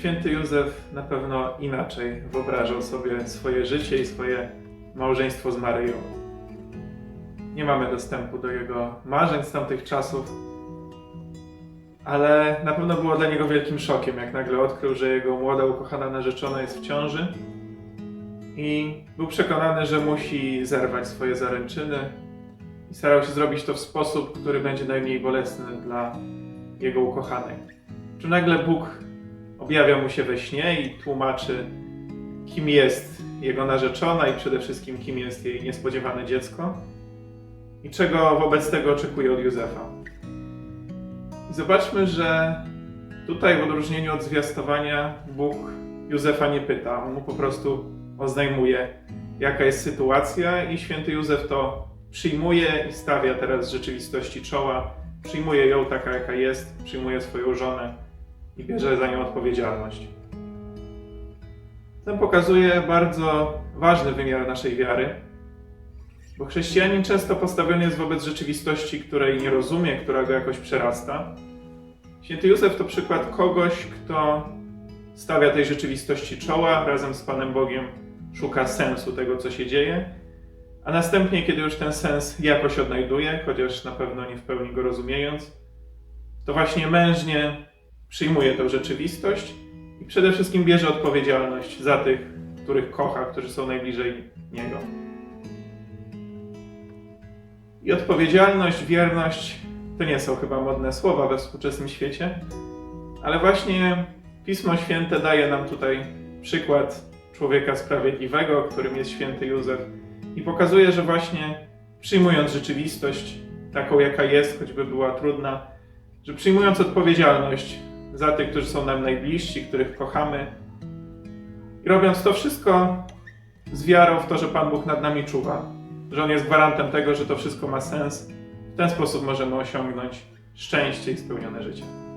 święty Józef na pewno inaczej wyobrażał sobie swoje życie i swoje małżeństwo z Maryją. Nie mamy dostępu do jego marzeń z tamtych czasów, ale na pewno było dla niego wielkim szokiem, jak nagle odkrył, że jego młoda ukochana narzeczona jest w ciąży i był przekonany, że musi zerwać swoje zaręczyny i starał się zrobić to w sposób, który będzie najmniej bolesny dla jego ukochanej. Czy nagle Bóg objawia mu się we śnie i tłumaczy, kim jest jego narzeczona i przede wszystkim kim jest jej niespodziewane dziecko i czego wobec tego oczekuje od Józefa. Zobaczmy, że tutaj w odróżnieniu od zwiastowania Bóg Józefa nie pyta, on mu po prostu oznajmuje, jaka jest sytuacja i święty Józef to przyjmuje i stawia teraz rzeczywistości czoła, przyjmuje ją taka, jaka jest, przyjmuje swoją żonę i bierze za nią odpowiedzialność. Ten pokazuje bardzo ważny wymiar naszej wiary, bo chrześcijanin często postawiony jest wobec rzeczywistości, której nie rozumie, która go jakoś przerasta. Święty Józef to przykład kogoś, kto stawia tej rzeczywistości czoła, razem z Panem Bogiem szuka sensu tego, co się dzieje, a następnie, kiedy już ten sens jakoś odnajduje, chociaż na pewno nie w pełni go rozumiejąc, to właśnie mężnie przyjmuje tę rzeczywistość i przede wszystkim bierze odpowiedzialność za tych, których kocha, którzy są najbliżej niego. I odpowiedzialność, wierność to nie są chyba modne słowa we współczesnym świecie, ale właśnie Pismo Święte daje nam tutaj przykład człowieka sprawiedliwego, którym jest święty Józef, i pokazuje, że właśnie przyjmując rzeczywistość taką, jaka jest, choćby była trudna, że przyjmując odpowiedzialność za tych, którzy są nam najbliżsi, których kochamy, i robiąc to wszystko z wiarą w to, że Pan Bóg nad nami czuwa, że On jest gwarantem tego, że to wszystko ma sens, w ten sposób możemy osiągnąć szczęście i spełnione życie.